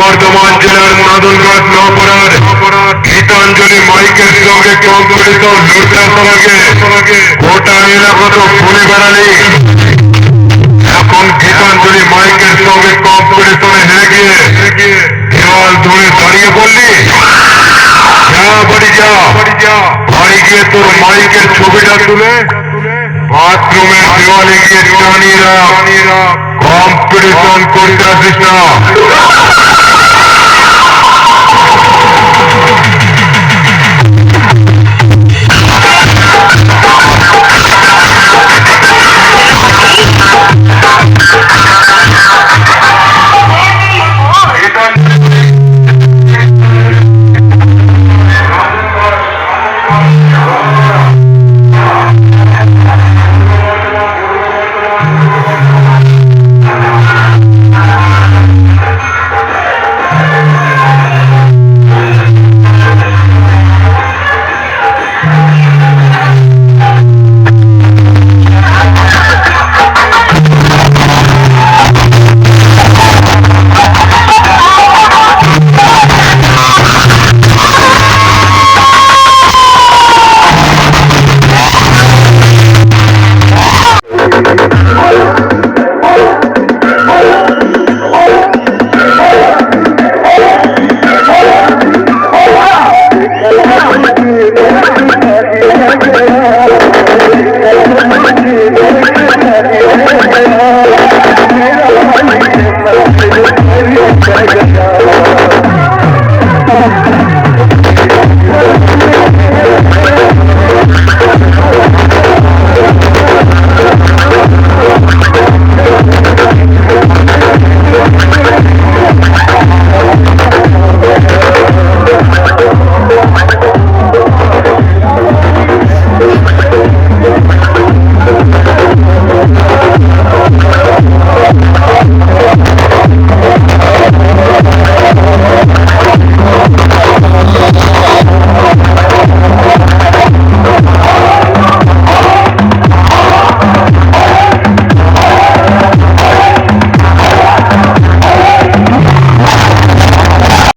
বর্ধমান জেলার নাদনঘাট নপরার গীতাঞ্জলি মাইকের সঙ্গে কম্পিটিশন লুটে আগে গোটা এলাকা ঘুরে বেড়ালি। এখন গীতাঞ্জলি মাইকের সঙ্গে কম্পিটিশনে হেরে গিয়ে দেওয়াল ধরে দাঁড়িয়ে পড়লি যা বাড়ি যা। বাড়ি গিয়ে তোর মাইকের ছবিটা তুলে বাথরুমের দেওয়ালে গিয়ে রাখ কম্পিটিশন করতে আসিস না। কথা